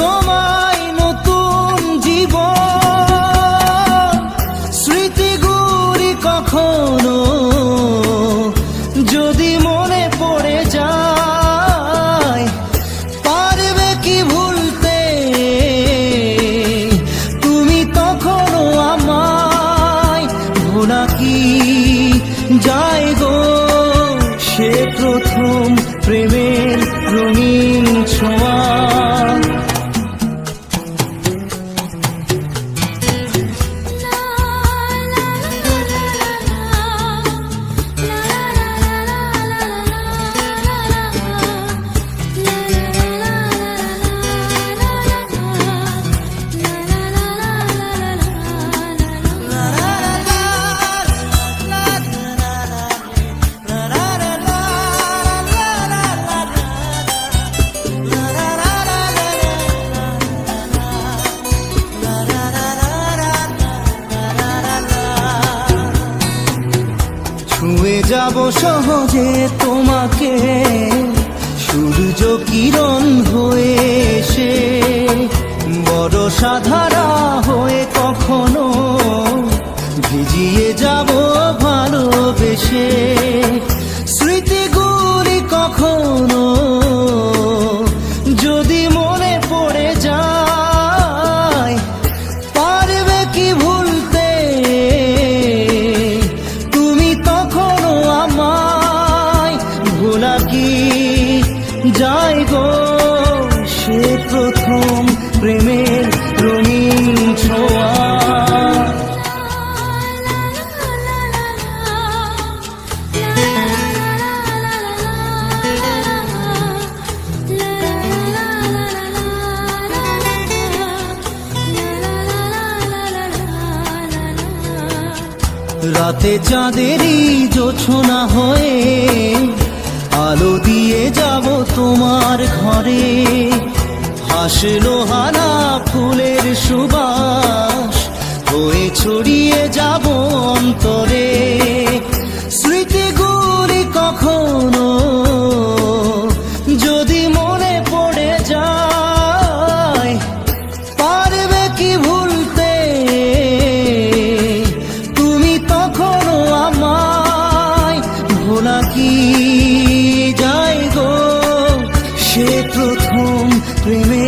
তোমায় নতুন জীবন। স্মৃতিগুলি কখনো যদি মনে পড়ে যায়, পারবে কি ভুলতে? তুমি তখনও আমায় ভোলা কি? যাব সহজে তোমাকে প্রথম প্রেমের রঙিন ছোঁয়া। রাতে চাঁদেরই জোছনা হয়ে হাসলো হানা ফুলের সুবাস। হয়ে ছড়িয়ে যাব অন্তরে। স্মৃতিগুলি কখনো যদি মনে পড়ে যায়, পারবে কি ভুলতে? তুমি তখনও আমায় ভোলা কি যায় গো? সে প্রথম প্রেমের